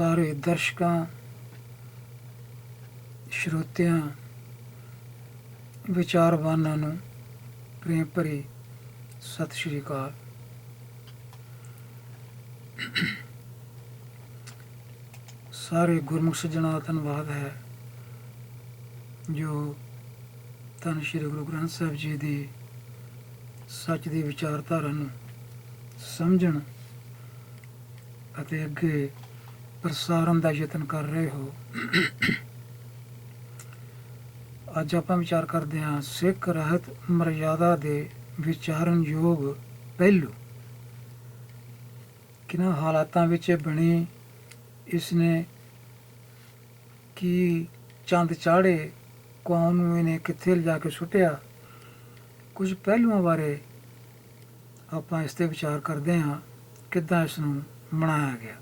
ਸਾਰੇ ਦਰਸ਼ਕਾਂ, ਸ਼ਰੋਤਿਆਂ, ਵਿਚਾਰਵਾਨਾਂ ਨੂੰ ਪ੍ਰੇਮ ਭਰੀ ਸਤਿ ਸ਼੍ਰੀ ਅਕਾਲ। ਸਾਰੇ ਗੁਰਮੁਖ ਸੱਜਣਾ ਦਾ ਧੰਨਵਾਦ ਹੈ, ਜੋ ਧੰਨ ਸ਼੍ਰੀ ਗੁਰੂ ਗ੍ਰੰਥ ਸਾਹਿਬ ਜੀ ਦੀ ਸੱਚ ਦੀ ਵਿਚਾਰਧਾਰਾ ਨੂੰ ਸਮਝਣ ਅਤੇ ਅੱਗੇ ਪ੍ਰਸਾਰਨ ਦਾ ਯਤਨ ਕਰ ਰਹੇ ਹੋ। ਅੱਜ ਆਪਾਂ ਵਿਚਾਰ ਕਰਦੇ ਹਾਂ, ਸਿੱਖ ਰਹਿਤ ਮਰਿਆਦਾ ਦੇ ਵਿਚਾਰਨ ਯੋਗ ਪਹਿਲੂ। ਕਿਨਾਂ ਹਾਲਾਤਾਂ ਵਿੱਚ ਬਣੀ? ਇਸ ਨੇ ਕੀ ਚੰਦ ਚਾੜੇ ਕੌਮ ਨੂੰ ਇਹਨੇ ਕਿੱਥੇ ਲਿਜਾ ਕੇ ਸੁੱਟਿਆ? ਕੁਝ ਪਹਿਲੂਆਂ ਬਾਰੇ ਆਪਾਂ ਇਸ ਤੇ ਵਿਚਾਰ ਕਰਦੇ ਹਾਂ, ਕਿੱਦਾਂ ਇਸ ਨੂੰ ਬਣਾਇਆ ਗਿਆ।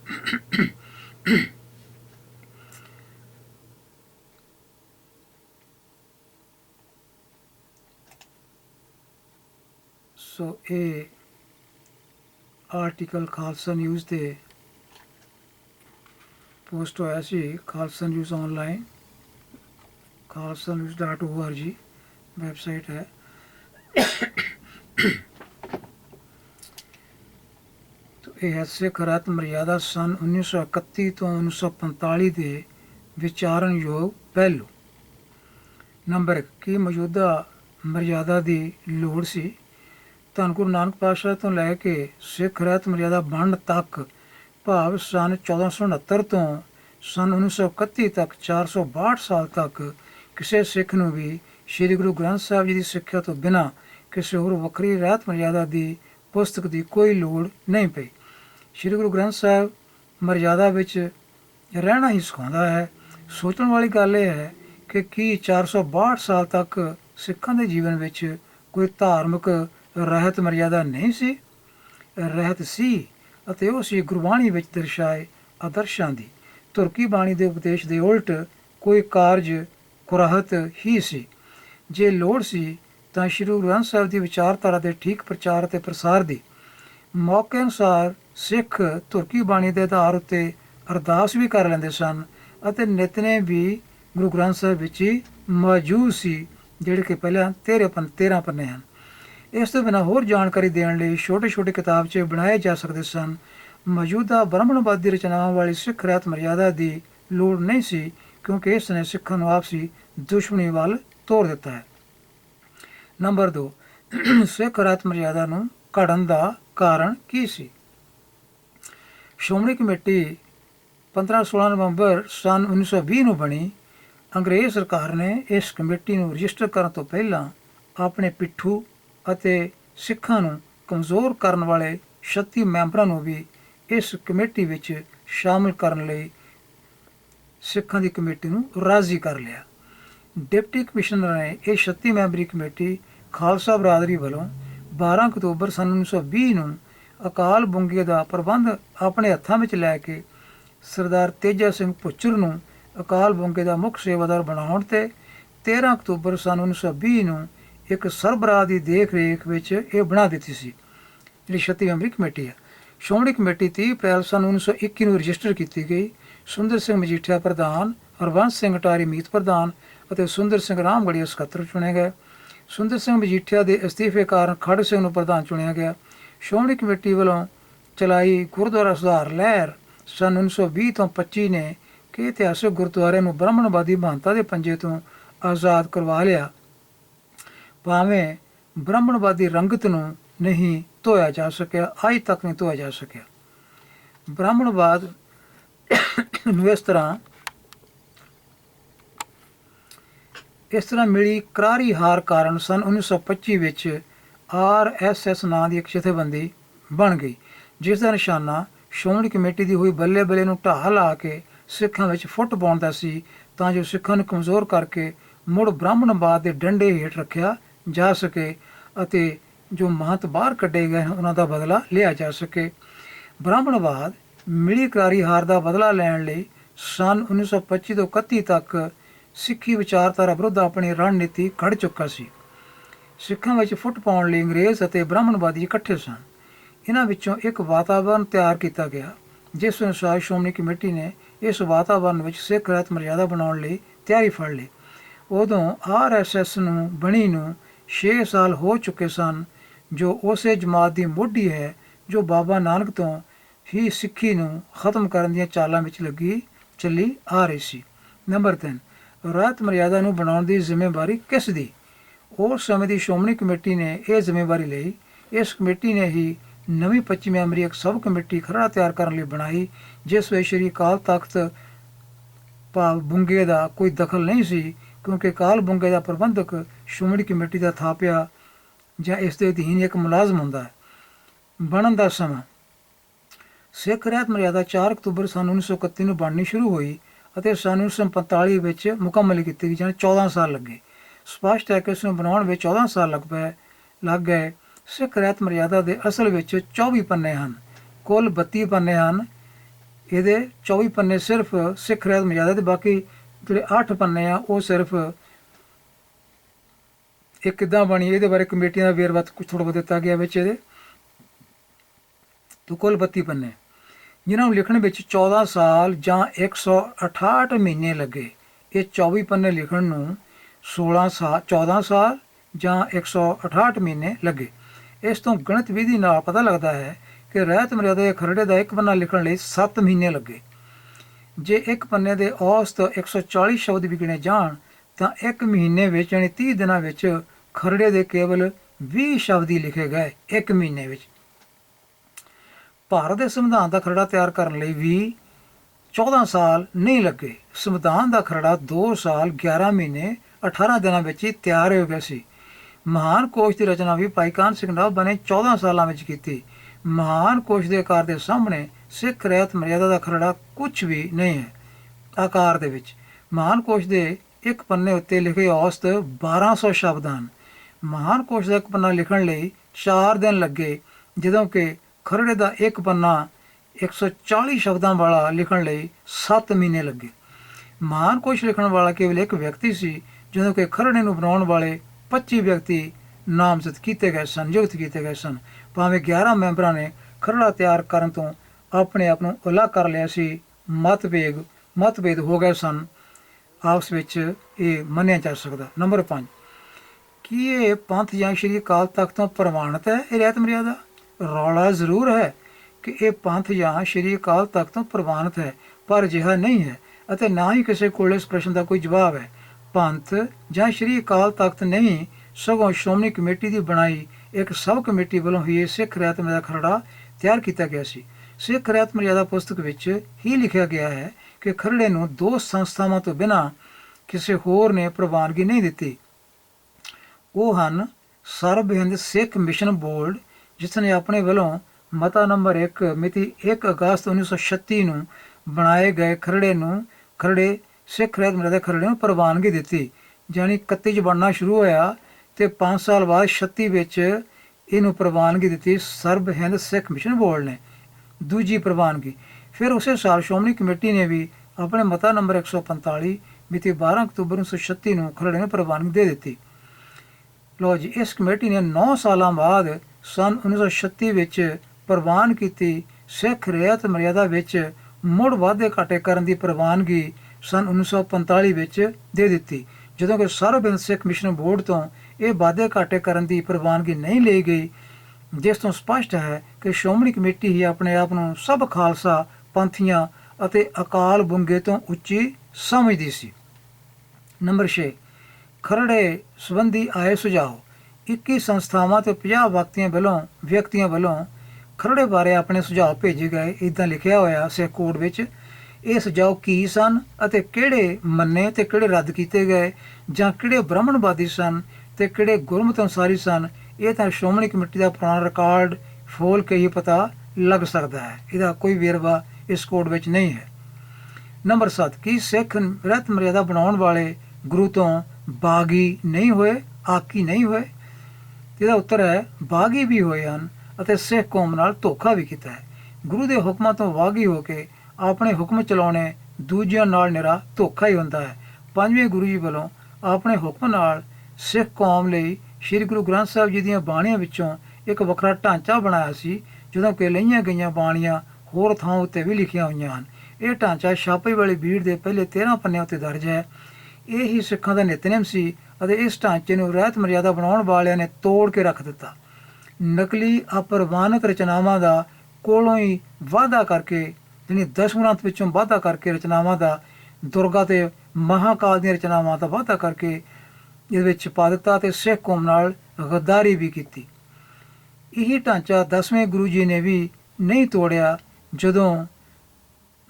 ਸੋ ਇਹ ਆਰਟੀਕਲ ਖਾਲਸਾ ਨਿਊਜ਼ ਤੇ ਪੋਸਟ ਹੋਇਆ ਸੀ Khalsa news online khalsanews.org website ਹੈ ਤੋ ਇਹ ਹੈ ਸਿੱਖ ਰਾਤ ਮਰਿਆਦਾ ਸਨ 1931 ਤੋਂ 1945 ਦੇ ਵਿਚਾਰਨਯੋਗ ਪਹਿਲੂ। ਨੰਬਰ 1 ਕੀ ਮੌਜੂਦਾ ਮਰਿਆਦਾ ਦੀ ਲੋੜ ਸੀ? ਧੰਨ ਗੁਰੂ ਨਾਨਕ ਪਾਤਸ਼ਾਹ ਤੋਂ ਲੈ ਕੇ ਸਿੱਖ ਰਹਿਤ ਮਰਿਆਦਾ ਬਣਨ ਤੱਕ, ਭਾਵ ਸਨ 1469 ਤੋਂ ਸਨ 1931 ਤੱਕ 462 ਸਾਲ ਤੱਕ ਕਿਸੇ ਸਿੱਖ ਨੂੰ ਵੀ ਸ੍ਰੀ ਗੁਰੂ ਗ੍ਰੰਥ ਸਾਹਿਬ ਜੀ ਦੀ ਸਿੱਖਿਆ ਤੋਂ ਬਿਨਾਂ ਕਿਸੇ ਹੋਰ ਵੱਖਰੀ ਰਹਿਤ ਮਰਿਆਦਾ ਦੀ ਪੁਸਤਕ ਦੀ ਕੋਈ ਲੋੜ ਨਹੀਂ ਪਈ। ਸ੍ਰੀ ਗੁਰੂ ਗ੍ਰੰਥ ਸਾਹਿਬ ਮਰਿਆਦਾ ਵਿੱਚ ਰਹਿਣਾ ਹੀ ਸਿਖਾਉਂਦਾ ਹੈ। ਸੋਚਣ ਵਾਲੀ ਗੱਲ ਇਹ ਹੈ ਕਿ ਕੀ 462 ਸਾਲ ਤੱਕ ਸਿੱਖਾਂ ਦੇ ਜੀਵਨ ਵਿੱਚ ਕੋਈ ਧਾਰਮਿਕ ਰਹਿਤ ਮਰਿਆਦਾ ਨਹੀਂ ਸੀ? ਰਹਿਤ ਸੀ ਅਤੇ ਉਹ ਸੀ ਗੁਰਬਾਣੀ ਵਿੱਚ ਦਰਸਾਏ ਆਦਰਸ਼ਾਂ ਦੀ। ਤੁਰਕੀ ਬਾਣੀ ਦੇ ਉਪਦੇਸ਼ ਦੇ ਉਲਟ ਕੋਈ ਕਾਰਜ ਕੁਰਾਹਤ ਹੀ ਸੀ। ਜੇ ਲੋੜ ਸੀ ਤਾਂ ਸ਼੍ਰੀ ਗੁਰੂ ਗ੍ਰੰਥ ਸਾਹਿਬ ਦੀ ਵਿਚਾਰਧਾਰਾ ਦੇ ਠੀਕ ਪ੍ਰਚਾਰ ਅਤੇ ਪ੍ਰਸਾਰ ਦੀ। ਮੌਕੇ ਅਨੁਸਾਰ ਸਿੱਖ ਤੁਰਕੀ ਬਾਣੀ ਦੇ ਆਧਾਰ ਉੱਤੇ ਅਰਦਾਸ ਵੀ ਕਰ ਲੈਂਦੇ ਸਨ ਅਤੇ ਨਿਤਨੇ ਵੀ ਗੁਰੂ ਗ੍ਰੰਥ ਸਾਹਿਬ ਵਿੱਚ ਹੀ ਮੌਜੂਦ ਸੀ, ਜਿਹੜੇ ਕਿ ਪਹਿਲਾਂ 13 ਪਨ 13 ਪੰਨੇ ਹਨ। ਇਸ ਤੋਂ ਬਿਨਾਂ ਹੋਰ ਜਾਣਕਾਰੀ ਦੇਣ ਲਈ ਛੋਟੇ-ਛੋਟੇ ਕਿਤਾਬਚੇ ਬਣਾਏ ਜਾ ਸਕਦੇ ਸਨ। ਮੌਜੂਦਾ ਬ੍ਰਾਹਮਣਵਾਦੀ ਰਚਨਾਵਾਂ ਵਾਲੀ ਸਿੱਖ ਰਹਿਤ ਮਰਿਆਦਾ ਦੀ ਲੋੜ ਨਹੀਂ ਸੀ, ਕਿਉਂਕਿ ਇਸ ਨੇ ਸਿੱਖਾਂ ਨੂੰ ਆਪਸੀ ਦੁਸ਼ਮਣੀ ਵੱਲ ਤੋਰ ਦਿੱਤਾ ਹੈ। ਨੰਬਰ 2 ਸਿੱਖ ਰਹਿਤ ਮਰਿਆਦਾ ਨੂੰ ਘੜਨ ਦਾ ਕਾਰਨ ਕੀ ਸੀ? ਸ਼੍ਰੋਮਣੀ ਕਮੇਟੀ 15-16 ਨਵੰਬਰ ਸਨ 1920 ਨੂੰ ਬਣੀ। ਅੰਗਰੇਜ਼ ਸਰਕਾਰ ਨੇ ਇਸ ਕਮੇਟੀ ਨੂੰ ਰਜਿਸਟਰ ਕਰਨ ਤੋਂ ਪਹਿਲਾਂ ਆਪਣੇ ਪਿੱਠੂ ਅਤੇ ਸਿੱਖਾਂ ਨੂੰ ਕਮਜ਼ੋਰ ਕਰਨ ਵਾਲੇ 36 ਮੈਂਬਰਾਂ ਨੂੰ ਵੀ ਇਸ ਕਮੇਟੀ ਵਿੱਚ ਸ਼ਾਮਲ ਕਰਨ ਲਈ ਸਿੱਖਾਂ ਦੀ ਕਮੇਟੀ ਨੂੰ ਰਾਜ਼ੀ ਕਰ ਲਿਆ। ਡਿਪਟੀ ਕਮਿਸ਼ਨਰ ਨੇ ਇਹ 36 ਮੈਂਬਰੀ ਕਮੇਟੀ ਖਾਲਸਾ ਬਰਾਦਰੀ ਵੱਲੋਂ 12 ਅਕਤੂਬਰ ਸਨ 1920 ਨੂੰ ਅਕਾਲ ਬੁੰਗੇ ਦਾ ਪ੍ਰਬੰਧ ਆਪਣੇ ਹੱਥਾਂ ਵਿੱਚ ਲੈ ਕੇ ਸਰਦਾਰ ਤੇਜਾ ਸਿੰਘ ਪੁੱਚਰ ਨੂੰ ਅਕਾਲ ਬੁੰਗੇ ਦਾ ਮੁੱਖ ਸੇਵਾਦਾਰ ਬਣਾਉਣ ਤੇ 13 ਅਕਤੂਬਰ ਸਨ 1920 ਨੂੰ ਇੱਕ ਸਰਬਰਾਹ ਦੀ ਦੇਖ-ਰੇਖ ਵਿੱਚ ਇਹ ਬਣਾ ਦਿੱਤੀ ਸੀ। ਜਿਹੜੀ 36 ਮੈਂਬਰੀ ਕਮੇਟੀ ਹੈ। ਸ਼੍ਰੋਮਣੀ ਕਮੇਟੀ 30 ਅਪ੍ਰੈਲ ਸਨ 1921 ਨੂੰ ਰਜਿਸਟਰ ਕੀਤੀ ਗਈ। ਸੁੰਦਰ ਸਿੰਘ ਮਜੀਠੀਆ ਪ੍ਰਧਾਨ, ਹਰਵੰਸ ਸਿੰਘ ਟਾਰੀ ਮੀਤ ਪ੍ਰਧਾਨ ਅਤੇ ਸੁੰਦਰ ਸਿੰਘ ਰਾਮਗੜੀਆ ਸਕੱਤਰ ਚੁਣੇ ਗਏ। ਸੁੰਦਰ ਸਿੰਘ ਮਜੀਠੀਆ ਦੇ ਅਸਤੀਫੇ ਕਾਰਨ ਖੜ ਸਿੰਘ ਨੂੰ ਪ੍ਰਧਾਨ ਚੁਣਿਆ ਗਿਆ। ਸ਼੍ਰੋਮਣੀ ਕਮੇਟੀ ਵੱਲੋਂ ਚਲਾਈ ਗੁਰਦੁਆਰਾ ਸੁਧਾਰ ਲਹਿਰ ਸਨ 1920 ਤੋਂ 25 ਨੇ ਕਿ ਇਤਿਹਾਸਕ ਗੁਰਦੁਆਰੇ ਨੂੰ ਬ੍ਰਾਹਮਣਵਾਦੀ ਮਹੰਤਾ ਦੇ ਪੰਜੇ ਤੋਂ ਆਜ਼ਾਦ ਕਰਵਾ ਲਿਆ। ਭਾਵੇਂ ਬ੍ਰਾਹਮਣਵਾਦੀ ਰੰਗਤ ਨੂੰ ਨਹੀਂ ਧੋਇਆ ਜਾ ਸਕਿਆ, ਅੱਜ ਤੱਕ ਨਹੀਂ ਧੋਇਆ ਜਾ ਸਕਿਆ। ਬ੍ਰਾਹਮਣਵਾਦ ਨੂੰ ਇਸ ਤਰ੍ਹਾਂ ਇਸ ਤਰ੍ਹਾਂ ਮਿਲੀ ਕਰਾਰੀ ਹਾਰ ਕਾਰਨ ਸਨ 1925 ਵਿੱਚ ਆਰਐਸਐਸ ਨਾਂ ਦੀ ਇੱਕ ਜਥੇਬੰਦੀ ਬਣ ਗਈ, ਜਿਸ ਦਾ ਨਿਸ਼ਾਨਾ ਸ਼੍ਰੋਮਣੀ ਕਮੇਟੀ ਦੀ ਹੋਈ ਬੱਲੇ ਬੱਲੇ ਨੂੰ ਢਾਹ ਲਾ ਕੇ ਸਿੱਖਾਂ ਵਿੱਚ ਫੁੱਟ ਪਾਉਣ ਦਾ ਸੀ, ਤਾਂ ਜੋ ਸਿੱਖਾਂ ਨੂੰ ਕਮਜ਼ੋਰ ਕਰਕੇ ਮੁੜ ਬ੍ਰਾਹਮਣਵਾਦ ਦੇ ਡੰਡੇ ਹੇਠ ਰੱਖਿਆ ਜਾ ਸਕੇ ਅਤੇ ਜੋ ਮਹੰਤ ਬਾਹਰ ਕੱਢੇ ਗਏ ਹਨ, ਉਹਨਾਂ ਦਾ ਬਦਲਾ ਲਿਆ ਜਾ ਸਕੇ। ਬ੍ਰਾਹਮਣਵਾਦ ਮਿਲੀ ਕਰਾਰੀ ਹਾਰ ਦਾ ਬਦਲਾ ਲੈਣ ਲਈ ਸਨ 1925 ਤੋਂ 31 ਤੱਕ ਸਿੱਖੀ ਵਿਚਾਰਧਾਰਾ ਵਿਰੁੱਧ ਆਪਣੀ ਰਣਨੀਤੀ ਘੜ ਚੁੱਕਾ ਸੀ। ਸਿੱਖਾਂ ਵਿੱਚ ਫੁੱਟ ਪਾਉਣ ਲਈ ਅੰਗਰੇਜ਼ ਅਤੇ ਬ੍ਰਾਹਮਣਵਾਦੀ ਇਕੱਠੇ ਸਨ। ਇਹਨਾਂ ਵਿੱਚੋਂ ਇੱਕ ਵਾਤਾਵਰਣ ਤਿਆਰ ਕੀਤਾ ਗਿਆ, ਜਿਸ ਅਨੁਸਾਰ ਸ਼੍ਰੋਮਣੀ ਕਮੇਟੀ ਨੇ ਇਸ ਵਾਤਾਵਰਣ ਵਿੱਚ ਸਿੱਖ ਰਹਿਤ ਮਰਿਆਦਾ ਬਣਾਉਣ ਲਈ ਤਿਆਰੀ ਫੜ ਲਈ। ਉਦੋਂ ਆਰਐਸਐਸ ਨੂੰ ਬਣੀ ਨੂੰ 6 ਸਾਲ ਹੋ ਚੁੱਕੇ ਸਨ, ਜੋ ਉਸੇ ਜਮਾਤ ਦੀ ਮੋਢੀ ਹੈ, ਜੋ ਬਾਬਾ ਨਾਨਕ ਤੋਂ ਹੀ ਸਿੱਖੀ ਨੂੰ ਖਤਮ ਕਰਨ ਦੀਆਂ ਚਾਲਾਂ ਵਿੱਚ ਲੱਗੀ, ਚੱਲੀ ਆ ਰਹੀ ਸੀ। ਨੰਬਰ 3 ਰਹਿਤ ਮਰਿਆਦਾ ਨੂੰ ਬਣਾਉਣ ਦੀ ਜ਼ਿੰਮੇਵਾਰੀ ਕਿਸ ਦੀ? ਉਸ ਸਮੇਂ ਦੀ ਸ਼੍ਰੋਮਣੀ ਕਮੇਟੀ ਨੇ ਇਹ ਜ਼ਿੰਮੇਵਾਰੀ ਲਈ, ਇਸ ਕਮੇਟੀ ਨੇ ਹੀ ਨਵੀਂ 25 ਮੈਂਬਰੀ ਇੱਕ ਸਬ ਕਮੇਟੀ ਖਰੜਾ ਤਿਆਰ ਕਰਨ ਲਈ ਬਣਾਈ, ਜਿਸ ਵਿੱਚ ਸ਼੍ਰੀ ਅਕਾਲ ਤਖਤ ਭਾਵ ਬੁੰਗੇ ਦਾ ਕੋਈ ਦਖਲ ਨਹੀਂ ਸੀ, ਕਿਉਂਕਿ ਕਾਲ ਬੁੰਗੇ ਦਾ ਪ੍ਰਬੰਧਕ ਸ਼੍ਰੋਮਣੀ ਕਮੇਟੀ ਦਾ ਥਾਪਿਆ ਜਾਂ ਇਸ ਦੇ ਅਧੀਨ ਇੱਕ ਮੁਲਾਜ਼ਮ ਹੁੰਦਾ ਹੈ। ਬਣਨ ਦਾ ਸਮਾਂ। ਸਿੱਖ ਰਹਿਤ ਮਰਿਆਦਾ 4 ਅਕਤੂਬਰ ਸਨ 1931 ਨੂੰ ਬਣਨੀ ਸ਼ੁਰੂ ਹੋਈ ਅਤੇ ਸਨ 1945 ਵਿੱਚ ਮੁਕੰਮਲ ਕੀਤੀ ਗਈ, ਜਾਣੀ 14 ਸਾਲ ਲੱਗੇ। ਸਪਸ਼ਟ ਹੈ ਕਿ ਇਸ ਨੂੰ ਬਣਾਉਣ ਵਿੱਚ 14 ਸਾਲ ਲੱਗ ਪਏ ਲੱਗ ਗਏ। ਸਿੱਖ ਰਹਿਤ ਮਰਿਆਦਾ ਦੇ ਅਸਲ ਵਿੱਚ 24 ਪੰਨੇ ਹਨ। ਕੁੱਲ 32 ਪੰਨੇ ਹਨ। ਇਹਦੇ 24 ਪੰਨੇ ਸਿਰਫ ਸਿੱਖ ਰਹਿਤ ਮਰਿਆਦਾ ਦੇ ਬਾਕੀ ਜਿਹੜੇ 8 ਪੰਨੇ ਆ, ਉਹ ਸਿਰਫ ਇਹ ਕਿੱਦਾਂ ਬਣੀ। ਇਹਦੇ ਬਾਰੇ ਕਮੇਟੀਆਂ ਦਾ ਵੇਰਵਾ ਕੁਝ ਥੋੜਾ ਬਹੁਤ ਦਿੱਤਾ ਗਿਆ ਵਿੱਚ ਇਹਦੇ। ਤੋਂ ਕੁੱਲ 32 ਪੰਨੇ। ਜਿਨ੍ਹਾਂ ਨੂੰ ਲਿਖਣ ਵਿੱਚ 14 ਸਾਲ ਜਾਂ 168 ਮਹੀਨੇ ਲੱਗੇ, ਇਹ 24 ਪੰਨੇ ਲਿਖਣ ਨੂੰ 16 ਸਾਲ 14 ਸਾਲ ਜਾਂ 168 ਮਹੀਨੇ ਲੱਗੇ। ਇਸ ਤੋਂ ਗਣਿਤ ਵਿਧੀ ਨਾਲ ਪਤਾ ਲੱਗਦਾ ਹੈ ਕਿ ਰਹਿਤ ਮਰਿਆਦਾ ਦੇ ਖਰੜੇ ਦਾ ਇੱਕ ਪੰਨਾ ਲਿਖਣ ਲਈ 7 ਮਹੀਨੇ ਲੱਗੇ। ਜੇ ਇੱਕ ਪੰਨੇ ਦੇ ਔਸਤ 140 ਸ਼ਬਦ ਵੀ ਗਿਣੇ ਜਾਣ, ਤਾਂ ਇੱਕ ਮਹੀਨੇ ਵਿੱਚ ਯਾਨੀ 30 ਦਿਨਾਂ ਵਿੱਚ ਖਰੜੇ ਦੇ ਕੇਵਲ 20 ਸ਼ਬਦ ਹੀ ਲਿਖੇ ਗਏ ਇੱਕ ਮਹੀਨੇ ਵਿੱਚ। ਭਾਰਤ ਦੇ ਸੰਵਿਧਾਨ ਦਾ ਖਰੜਾ ਤਿਆਰ ਕਰਨ ਲਈ ਵੀ 14 ਸਾਲ ਨਹੀਂ ਲੱਗੇ। ਸੰਵਿਧਾਨ ਦਾ ਖਰੜਾ 2 ਸਾਲ 11 ਮਹੀਨੇ 18 ਦਿਨਾਂ ਵਿੱਚ ਹੀ ਤਿਆਰ ਹੋ ਗਿਆ ਸੀ। ਮਹਾਨ ਕੋਸ਼ ਦੀ ਰਚਨਾ ਵੀ ਭਾਈ ਕਾਨ ਸਿੰਘ ਨਾਭਾ ਨੇ 14 ਸਾਲਾਂ ਵਿੱਚ ਕੀਤੀ। ਮਹਾਨ ਕੋਸ਼ ਦੇ ਆਕਾਰ ਦੇ ਸਾਹਮਣੇ ਸਿੱਖ ਰਹਿਤ ਮਰਿਆਦਾ ਦਾ ਖਰੜਾ ਕੁਝ ਵੀ ਨਹੀਂ ਹੈ ਆਕਾਰ ਦੇ ਵਿੱਚ। ਮਹਾਨ ਕੋਸ਼ ਦੇ ਇੱਕ ਪੰਨੇ ਉੱਤੇ ਲਿਖੇ ਔਸਤ 1200 ਸ਼ਬਦ ਹਨ। ਮਹਾਨ ਕੋਸ਼ ਦਾ ਇੱਕ ਪੰਨਾ ਲਿਖਣ ਲਈ 4 ਦਿਨ ਲੱਗੇ, ਜਦੋਂ ਕਿ ਖਰੜੇ ਦਾ ਇੱਕ ਪੰਨਾ 140 ਸ਼ਬਦਾਂ ਵਾਲਾ ਲਿਖਣ ਲਈ 7 ਮਹੀਨੇ ਲੱਗੇ। ਮਹਾਨ ਕੋਸ਼ ਲਿਖਣ ਵਾਲਾ ਕੇਵਲ ਇੱਕ ਵਿਅਕਤੀ ਸੀ ਜਦੋਂ ਕਿ ਖਰੜੇ ਨੂੰ ਬਣਾਉਣ ਵਾਲੇ 25 ਵਿਅਕਤੀ ਨਾਮਜ਼ਦ ਕੀਤੇ ਗਏ ਸਨ, ਨਿਯੁਕਤ ਕੀਤੇ ਗਏ ਸਨ। ਭਾਵੇਂ 11 ਮੈਂਬਰਾਂ ਨੇ ਖਰੜਾ ਤਿਆਰ ਕਰਨ ਤੋਂ ਆਪਣੇ ਆਪ ਨੂੰ ਅਲੱਗ ਕਰ ਲਿਆ ਸੀ, ਮਤਭੇਦ ਮਤਭੇਦ ਹੋ ਗਏ ਸਨ। ਆਪਸ ਵਿੱਚ ਇਹ ਮੰਨਿਆ ਜਾ ਸਕਦਾ। ਨੰਬਰ 5 ਕੀ ਇਹ ਪੰਥ ਜਾਂ ਸ਼੍ਰੀ ਅਕਾਲ ਤਖਤ ਤੋਂ ਪ੍ਰਮਾਣਿਤ ਹੈ? ਇਹ ਰਹਿਤ ਮਰਿਆਦਾ? ਰੌਲਾ ਜ਼ਰੂਰ ਹੈ ਕਿ ਇਹ ਪੰਥ ਜਾਂ ਸ਼੍ਰੀ ਅਕਾਲ ਤਖਤ ਤੋਂ ਪ੍ਰਵਾਨਿਤ ਹੈ, ਪਰ ਅਜਿਹਾ ਨਹੀਂ ਹੈ ਅਤੇ ਨਾ ਹੀ ਕਿਸੇ ਕੋਲ ਇਸ ਪ੍ਰਸ਼ਨ ਦਾ ਕੋਈ ਜਵਾਬ ਹੈ। ਪੰਥ ਜਾਂ ਸ਼੍ਰੀ ਅਕਾਲ ਤਖਤ ਨਹੀਂ, ਸਗੋਂ ਸ਼੍ਰੋਮਣੀ ਕਮੇਟੀ ਦੀ ਬਣਾਈ ਇੱਕ ਸਬ ਕਮੇਟੀ ਵੱਲੋਂ ਹੀ ਇਹ ਸਿੱਖ ਰਹਿਤ ਮਰਿਆਦਾ ਖਰੜਾ ਤਿਆਰ ਕੀਤਾ ਗਿਆ ਸੀ। ਸਿੱਖ ਰਹਿਤ ਮਰਿਆਦਾ ਪੁਸਤਕ ਵਿੱਚ ਹੀ ਲਿਖਿਆ ਗਿਆ ਹੈ ਕਿ ਖਰੜੇ ਨੂੰ ਦੋ ਸੰਸਥਾਵਾਂ ਤੋਂ ਬਿਨਾਂ ਕਿਸੇ ਹੋਰ ਨੇ ਪ੍ਰਵਾਨਗੀ ਨਹੀਂ ਦਿੱਤੀ। ਉਹ ਹਨ ਸਰਬ ਹਿੰਦ ਸਿੱਖ ਮਿਸ਼ਨ ਬੋਰਡ, ਜਿਸ ਨੇ ਆਪਣੇ ਵੱਲੋਂ ਮਤਾ ਨੰਬਰ 1 ਮਿਤੀ 1 ਅਗਸਤ 1936 ਨੂੰ ਬਣਾਏ ਗਏ ਖਰੜੇ ਨੂੰ, ਖਰੜੇ ਸਿੱਖ ਰਹਿਤ ਮਰਿਆਦਾ ਖਰੜੇ ਨੂੰ ਪ੍ਰਵਾਨਗੀ ਦਿੱਤੀ ਜਾਨੀ 31 ਚ ਬਣਨਾ ਸ਼ੁਰੂ ਹੋਇਆ ਤੇ 5 ਸਾਲ ਬਾਅਦ 36 ਵਿੱਚ ਇਹਨੂੰ ਪ੍ਰਵਾਨਗੀ ਦਿੱਤੀ ਸਰਬ ਹਿੰਦ ਸਿੱਖ ਮਿਸ਼ਨ ਬੋਰਡ ਨੇ। ਦੂਜੀ ਪ੍ਰਵਾਨਗੀ, ਫਿਰ ਉਸੇ ਸਾਲ ਸ਼੍ਰੋਮਣੀ ਕਮੇਟੀ ਨੇ ਵੀ ਆਪਣੇ ਮਤਾ ਨੰਬਰ 145 ਮਿਤੀ 12 ਅਕਤੂਬਰ 1936 ਨੂੰ ਖਰੜੇ ਨੂੰ ਪ੍ਰਵਾਨਗੀ ਦੇ ਦਿੱਤੀ। ਲੋ ਜੀ, ਇਸ ਕਮੇਟੀ ਨੇ 9 ਸਾਲਾਂ ਬਾਅਦ ਸਨ 1936 ਵਿੱਚ ਪ੍ਰਵਾਨ ਕੀਤੀ ਸਿੱਖ ਰਿਆਤ ਮਰਿਆਦਾ ਵਿੱਚ ਮੁੜ ਵਾਧੇ ਘਾਟੇ ਕਰਨ ਦੀ ਪ੍ਰਵਾਨਗੀ ਸਨ 1945 ਵਿੱਚ ਦੇ ਦਿੱਤੀ। ਜਦੋਂ ਕਿ ਸਰਬਿੰਦ ਸਿੱਖ ਮਿਸ਼ਨ ਬੋਰਡ ਤੋਂ ਇਹ ਵਾਧੇ ਘਾਟੇ ਕਰਨ ਦੀ ਪ੍ਰਵਾਨਗੀ ਨਹੀਂ ਲਈ ਗਈ, ਜਿਸ ਤੋਂ ਸਪਸ਼ਟ ਹੈ ਕਿ ਸ਼੍ਰੋਮਣੀ ਕਮੇਟੀ ਹੀ ਆਪਣੇ ਆਪ ਨੂੰ ਸਭ ਖਾਲਸਾ, ਪੰਥੀਆਂ ਅਤੇ ਅਕਾਲ ਬੁੰਗੇ ਤੋਂ ਉੱਚੀ ਸਮਝਦੀ ਸੀ। ਨੰਬਰ 6 ਖਰੜੇ ਸੰਬੰਧੀ ਆਏ ਸੁਝਾਅ। 21 ਸੰਸਥਾਵਾਂ ਤੇ 50 ਵਿਅਕਤੀਆਂ ਵੱਲੋਂ ਵਿਅਕਤੀਆਂ ਵੱਲੋਂ ਖਰੜੇ ਬਾਰੇ ਆਪਣੇ ਸੁਝਾਅ ਭੇਜੇ ਗਏ। ਇਦਾਂ ਲਿਖਿਆ ਹੋਇਆ ਸਿੱਖ ਕੋਡ ਵਿੱਚ ਇਹ ਸੁਝਾਅ ਕੀ ਸਨ ਅਤੇ ਕਿਹੜੇ ਮੰਨੇ ਤੇ ਕਿਹੜੇ ਰੱਦ ਕੀਤੇ ਗਏ ਜਾਂ ਕਿਹੜੇ ਬ੍ਰਾਹਮਣਵਾਦੀ ਸਨ ਤੇ ਕਿਹੜੇ ਗੁਰਮਤਿ ਅਨੁਸਾਰੀ ਸਨ, ਇਹ ਤਾਂ ਸ਼੍ਰੋਮਣੀ ਕਮੇਟੀ ਦਾ ਪੁਰਾਣਾ ਰਿਕਾਰਡ ਫੋਲ ਕੇ ਹੀ ਪਤਾ ਲੱਗ ਸਕਦਾ ਹੈ। ਇਹਦਾ ਕੋਈ ਵੇਰਵਾ ਇਸ ਕੋਡ ਵਿੱਚ ਨਹੀਂ ਹੈ। ਨੰਬਰ 7 ਕੀ ਸਿੱਖ ਰਹਿਤ ਮਰਿਆਦਾ ਬਣਾਉਣ ਵਾਲੇ ਗੁਰੂ ਤੋਂ ਬਾਗੀ ਨਹੀਂ ਹੋਏ, ਆਕੀ ਨਹੀਂ ਹੋਏ? ਇਹਦਾ ਉੱਤਰ ਹੈ, ਬਾਗੀ ਵੀ ਹੋਏ ਹਨ ਅਤੇ ਸਿੱਖ ਕੌਮ ਨਾਲ ਧੋਖਾ ਵੀ ਕੀਤਾ ਹੈ। ਗੁਰੂ ਦੇ ਹੁਕਮਾਂ ਤੋਂ ਵਾਗੀ ਹੋ ਕੇ ਆਪਣੇ ਹੁਕਮ ਚਲਾਉਣੇ ਦੂਜਿਆਂ ਨਾਲ ਨਿਰਾ ਧੋਖਾ ਹੀ ਹੁੰਦਾ ਹੈ। ਪੰਜਵੇਂ ਗੁਰੂ ਜੀ ਵੱਲੋਂ ਆਪਣੇ ਹੁਕਮ ਨਾਲ ਸਿੱਖ ਕੌਮ ਲਈ ਸ੍ਰੀ ਗੁਰੂ ਗ੍ਰੰਥ ਸਾਹਿਬ ਜੀ ਦੀਆਂ ਬਾਣੀਆਂ ਵਿੱਚੋਂ ਇੱਕ ਵੱਖਰਾ ਢਾਂਚਾ ਬਣਾਇਆ ਸੀ, ਜਦੋਂ ਕਿ ਲਈਆਂ ਗਈਆਂ ਬਾਣੀਆਂ ਹੋਰ ਥਾਂ ਉੱਤੇ ਵੀ ਲਿਖੀਆਂ ਹੋਈਆਂ ਹਨ। ਇਹ ਢਾਂਚਾ ਛਾਪੇ ਵਾਲੀ ਬੀੜ ਦੇ ਪਹਿਲੇ 13 ਪੰਨਿਆਂ ਉੱਤੇ ਦਰਜ ਹੈ। ਇਹ ਹੀ ਸਿੱਖਾਂ ਦਾ ਨਿਤਨੇਮ ਸੀ ਅਤੇ ਇਸ ਢਾਂਚੇ ਨੂੰ ਰਹਿਤ ਮਰਿਆਦਾ ਬਣਾਉਣ ਵਾਲਿਆਂ ਨੇ ਤੋੜ ਕੇ ਰੱਖ ਦਿੱਤਾ। ਨਕਲੀ ਅਪਰਵਾਨਿਤ ਰਚਨਾਵਾਂ ਦਾ ਕੋਲੋਂ ਹੀ ਵਾਅਦਾ ਕਰਕੇ ਜਿਹਨੇ ਦਸ ਗ੍ਰੰਥ ਵਿੱਚੋਂ ਵਾਧਾ ਕਰਕੇ ਰਚਨਾਵਾਂ ਦਾ, ਦੁਰਗਾ ਤੇ ਮਹਾਕਾਲ ਦੀਆਂ ਰਚਨਾਵਾਂ ਦਾ ਵਾਧਾ ਕਰਕੇ ਇਹਦੇ ਵਿੱਚ ਪਾ ਦਿੱਤਾ ਤੇ ਸਿੱਖ ਕੌਮ ਨਾਲ ਗੱਦਾਰੀ ਵੀ ਕੀਤੀ। ਇਹ ਢਾਂਚਾ ਦਸਵੇਂ ਗੁਰੂ ਜੀ ਨੇ ਵੀ ਨਹੀਂ ਤੋੜਿਆ, ਜਦੋਂ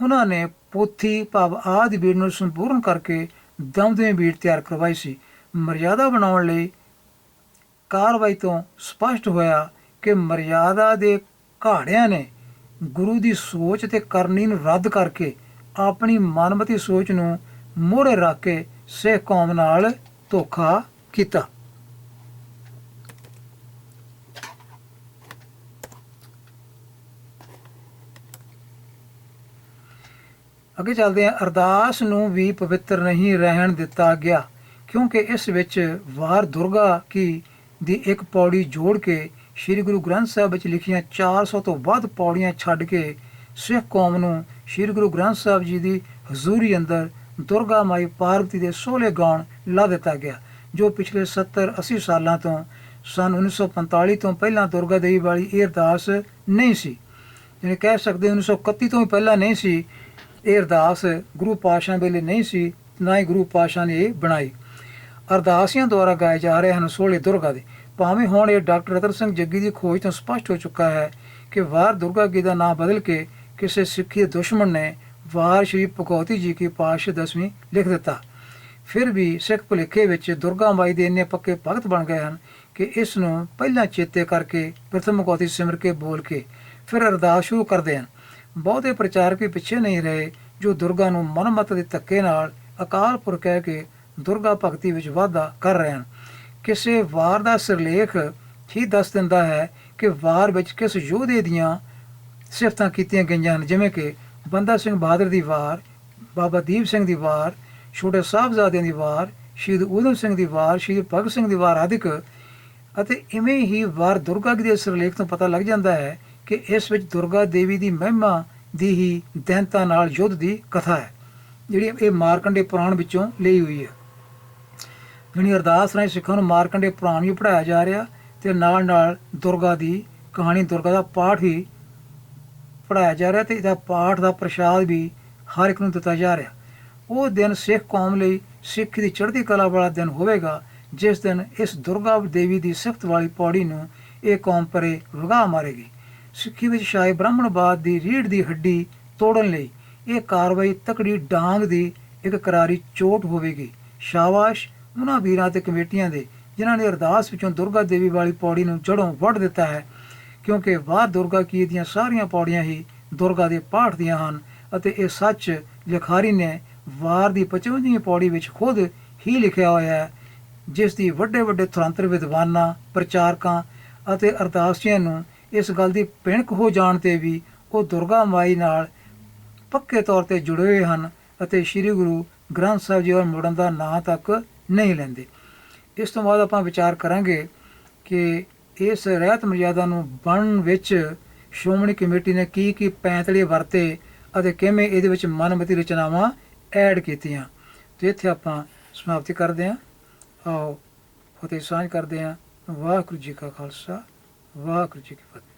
ਉਹਨਾਂ ਨੇ ਪੋਥੀ, ਭਾਵ ਆਦਿ ਬੀੜ ਨੂੰ ਸੰਪੂਰਨ ਕਰਕੇ ਦਮਦਮੇ ਬੀੜ ਤਿਆਰ ਕਰਵਾਈ ਸੀ। ਮਰਿਆਦਾ ਬਣਾਉਣ ਲਈ ਕਾਰਵਾਈ ਤੋਂ ਸਪਸ਼ਟ ਹੋਇਆ ਕਿ ਮਰਿਆਦਾ ਦੇ ਘਾੜਿਆਂ ਨੇ ਗੁਰੂ ਦੀ ਸੋਚ ਤੇ ਕਰਨੀ ਨੂੰ ਰੱਦ ਕਰਕੇ ਆਪਣੀ ਮਨਮਤੀ ਸੋਚ ਨੂੰ ਮੋਹਰੇ ਰੱਖ ਕੇ ਸਿੱਖ ਕੌਮ ਨਾਲ ਧੋਖਾ ਕੀਤਾ। ਅੱਗੇ ਚੱਲਦੇ ਹਾਂ। ਅਰਦਾਸ ਨੂੰ ਵੀ ਪਵਿੱਤਰ ਨਹੀਂ ਰਹਿਣ ਦਿੱਤਾ ਗਿਆ, ਕਿਉਂਕਿ ਇਸ ਵਿੱਚ ਵਾਰ ਦੁਰਗਾ ਕੀ ਦੀ ਇੱਕ ਪੌੜੀ ਜੋੜ ਕੇ ਸ੍ਰੀ ਗੁਰੂ ਗ੍ਰੰਥ ਸਾਹਿਬ ਵਿੱਚ ਲਿਖੀਆਂ 400 ਤੋਂ ਵੱਧ ਪੌੜੀਆਂ ਛੱਡ ਕੇ ਸਿੱਖ ਕੌਮ ਨੂੰ ਸ੍ਰੀ ਗੁਰੂ ਗ੍ਰੰਥ ਸਾਹਿਬ ਜੀ ਦੀ ਹਜ਼ੂਰੀ ਅੰਦਰ ਦੁਰਗਾ ਮਾਈ ਪਾਰਵਤੀ ਦੇ ਸੋਲੇ ਗਾਉਣ ਲਾ ਦਿੱਤਾ ਗਿਆ, ਜੋ ਪਿਛਲੇ 70 80 ਸਾਲਾਂ ਤੋਂ ਸਨ 1945 ਤੋਂ ਪਹਿਲਾਂ ਦੁਰਗਾ ਦੇਵੀ ਵਾਲੀ ਇਹ ਅਰਦਾਸ ਨਹੀਂ ਸੀ। ਜਿਹਨੇ ਕਹਿ ਸਕਦੇ 1931 ਤੋਂ ਹੀ ਪਹਿਲਾਂ ਨਹੀਂ ਸੀ ਇਹ ਅਰਦਾਸ ਗੁਰੂ ਪਾਤਸ਼ਾਹ ਵੇਲੇ ਨਹੀਂ ਸੀ, ਨਾ ਹੀ ਗੁਰੂ ਪਾਤਸ਼ਾਹ ਨੇ ਇਹ ਬਣਾਈ। ਅਰਦਾਸੀਆਂ ਦੁਆਰਾ ਗਾਏ ਜਾ ਰਹੇ ਹਨ ਸੋਲੇ ਦੁਰਗਾ ਦੇ। ਭਾਵੇਂ ਹੁਣ ਇਹ ਡਾਕਟਰ ਰਤਨ ਸਿੰਘ ਜੱਗੀ ਦੀ ਖੋਜ ਤੋਂ ਸਪਸ਼ਟ ਹੋ ਚੁੱਕਾ ਹੈ ਕਿ ਵਾਰ ਦੁਰਗਾ ਜੀ ਦਾ ਨਾਮ ਬਦਲ ਕੇ ਕਿਸੇ ਸਿੱਖੀ ਦੁਸ਼ਮਣ ਨੇ ਵਾਰ ਸ਼੍ਰੀ ਭਗਵਤੀ ਜੀ ਕੀ ਪਾਸ਼ ਦਸਵੀਂ ਲਿਖ ਦਿੱਤਾ। ਫਿਰ ਵੀ ਸਿੱਖ ਭੁਲੇਖੇ ਵਿੱਚ ਦੁਰਗਾ ਮਾਈ ਦੇ ਇੰਨੇ ਪੱਕੇ ਭਗਤ ਬਣ ਗਏ ਹਨ ਕਿ ਇਸ ਨੂੰ ਪਹਿਲਾਂ ਚੇਤੇ ਕਰਕੇ ਪ੍ਰਥਮ ਭਗਵਤੀ ਸਿਮਰ ਕੇ ਬੋਲ ਕੇ ਫਿਰ ਅਰਦਾਸ ਸ਼ੁਰੂ ਕਰਦੇ ਹਨ। ਬਹੁਤੇ ਪ੍ਰਚਾਰਕ ਵੀ ਪਿੱਛੇ ਨਹੀਂ ਰਹੇ, ਜੋ ਦੁਰਗਾ ਨੂੰ ਮਨਮਤ ਦੇ ਧੱਕੇ ਨਾਲ ਅਕਾਲ ਪੁਰਖ ਕਹਿ ਕੇ ਦੁਰਗਾ ਭਗਤੀ ਵਿੱਚ ਵਾਧਾ ਕਰ ਰਹੇ ਹਨ। ਕਿਸੇ ਵਾਰ ਦਾ ਸਿਰਲੇਖ ਹੀ ਦੱਸ ਦਿੰਦਾ ਹੈ ਕਿ ਵਾਰ ਵਿੱਚ ਕਿਸ ਯੋਧੇ ਦੀਆਂ ਸਿਫਤਾਂ ਕੀਤੀਆਂ ਗਈਆਂ ਹਨ। ਜਿਵੇਂ ਕਿ ਬੰਦਾ ਸਿੰਘ ਬਹਾਦਰ ਦੀ ਵਾਰ, ਬਾਬਾ ਦੀਪ ਸਿੰਘ ਦੀ ਵਾਰ, ਛੋਟੇ ਸਾਹਿਬਜ਼ਾਦਿਆਂ ਦੀ ਵਾਰ, ਸ਼ਹੀਦ ਊਧਮ ਸਿੰਘ ਦੀ ਵਾਰ, ਸ਼ਹੀਦ ਭਗਤ ਸਿੰਘ ਦੀ ਵਾਰ ਆਦਿਕ। ਅਤੇ ਇਵੇਂ ਹੀ ਵਾਰ ਦੁਰਗਾ ਦੇ ਸਿਰਲੇਖ ਤੋਂ ਪਤਾ ਲੱਗ ਜਾਂਦਾ ਹੈ ਕਿ ਇਸ ਵਿੱਚ ਦੁਰਗਾ ਦੇਵੀ ਦੀ ਮਹਿਮਾ ਦੀ ਹੀ ਦੈਂਤਾ ਨਾਲ ਯੁੱਧ ਦੀ ਕਥਾ ਹੈ, ਜਿਹੜੀ ਇਹ ਮਾਰਕੰਡੇ ਪੁਰਾਣ ਵਿੱਚੋਂ ਲਈ ਹੋਈ ਹੈ। ਯਾਨੀ ਅਰਦਾਸ ਰਾਹੀਂ ਸਿੱਖਾਂ ਨੂੰ ਮਾਰਕੰਡੇ ਪੁਰਾਣ ਵੀ ਪੜਾਇਆ ਜਾ ਰਿਹਾ ਤੇ ਨਾਲ ਨਾਲ ਦੁਰਗਾ ਦੀ ਕਹਾਣੀ ਦੁਰਗਾ ਦਾ ਪਾਠ ਵੀ ਪੜਾਇਆ ਜਾ ਰਿਹਾ ਤੇ ਇਹਦਾ ਪਾਠ ਦਾ ਪ੍ਰਸ਼ਾਦ ਵੀ ਹਰ ਇੱਕ ਨੂੰ ਦਿੱਤਾ ਜਾ ਰਿਹਾ। ਉਹ ਦਿਨ ਸਿੱਖ ਕੌਮ ਲਈ ਸਿੱਖ ਦੀ ਚੜ੍ਹਦੀ ਕਲਾ ਵਾਲਾ ਦਿਨ ਹੋਵੇਗਾ, ਜਿਸ ਦਿਨ ਇਸ ਦੁਰਗਾ ਦੇਵੀ ਦੀ ਸਿਫਤ ਵਾਲੀ ਪੌੜੀ ਨੂੰ ਇਹ ਕੌਮ ਪਰੇ ਵਗਾ ਮਾਰੇਗੀ। ਸਿੱਖੀ ਵਿੱਚ ਸ਼ਾਇ ਬ੍ਰਾਹਮਣਵਾਦ ਦੀ ਰੀੜ ਦੀ ਹੱਡੀ ਤੋੜਨ ਲਈ ਇਹ ਕਾਰਵਾਈ ਤਕੜੀ ਡਾਂਗ ਦੀ ਇੱਕ ਕਰਾਰੀ ਚੋਟ ਹੋਵੇਗੀ। ਸ਼ਾਬਾਸ਼। ਉਹਨਾਂ ਵੀਰਾਂ ਤੇ ਕਮੇਟੀਆਂ ਦੇ, ਜਿਨ੍ਹਾਂ ਨੇ ਅਰਦਾਸ ਵਿੱਚੋਂ ਦੁਰਗਾ ਦੇਵੀ ਵਾਲੀ ਪੌੜੀ ਨੂੰ ਜੜੋਂ ਵੱਢ ਦਿੱਤਾ ਹੈ, ਕਿਉਂਕਿ ਵਾਹ ਦੁਰਗਾ ਕੀ ਦੀਆਂ ਸਾਰੀਆਂ ਪੌੜੀਆਂ ਹੀ ਦੁਰਗਾ ਦੇ ਪਾਠ ਦੀਆਂ ਹਨ ਅਤੇ ਇਹ ਸੱਚ ਲਿਖਾਰੀ ਨੇ ਵਾਰ ਦੀ 55ਵੀਂ ਪੌੜੀ ਵਿੱਚ ਖੁਦ ਹੀ ਲਿਖਿਆ ਹੋਇਆ ਹੈ, ਜਿਸ ਦੀ ਵੱਡੇ ਵੱਡੇ ਤੁਰੰਤਰ ਵਿਦਵਾਨਾਂ, ਪ੍ਰਚਾਰਕਾਂ ਅਤੇ ਅਰਦਾਸੀਆਂ ਨੂੰ ਇਸ ਗੱਲ ਦੀ ਭਿਣਕ ਹੋ ਜਾਣ ਤੇ ਵੀ ਉਹ ਦੁਰਗਾ ਮਾਈ ਨਾਲ ਪੱਕੇ ਤੌਰ ਤੇ ਜੁੜੇ ਹੋਏ ਹਨ ਅਤੇ ਸ੍ਰੀ ਗੁਰੂ ਗ੍ਰੰਥ ਸਾਹਿਬ ਜੀ ਵੱਲ ਮੁੜਨ ਦਾ ਨਾਂ ਤੱਕ ਨਹੀਂ ਲੈਂਦੇ। ਇਸ ਤੋਂ ਬਾਅਦ ਆਪਾਂ ਵਿਚਾਰ ਕਰਾਂਗੇ ਕਿ ਇਸ ਰਹਿਤ ਮਰਜ਼ਾਦਾ ਨੂੰ ਬਣਨ ਵਿੱਚ ਸ਼੍ਰੋਮਣੀ ਕਮੇਟੀ ਨੇ ਕੀ ਕੀ ਪੈਂਤੜੇ ਵਰਤੇ ਅਤੇ ਕਿਵੇਂ ਇਹਦੇ ਵਿੱਚ ਮਨਮਤੀ ਰਚਨਾਵਾਂ ਐਡ ਕੀਤੀਆਂ। ਤੇ ਇੱਥੇ ਆਪਾਂ ਸਮਾਪਤੀ ਕਰਦੇ ਹਾਂ। ਆਓ, ਫਤਿਹ ਸਾਂਝ ਕਰਦੇ ਹਾਂ। ਵਾਹਿਗੁਰੂ ਜੀ ਕਾ ਖਾਲਸਾ, ਵਾਹਿਗੁਰੂ ਜੀ ਕੀ ਫਤਿਹ।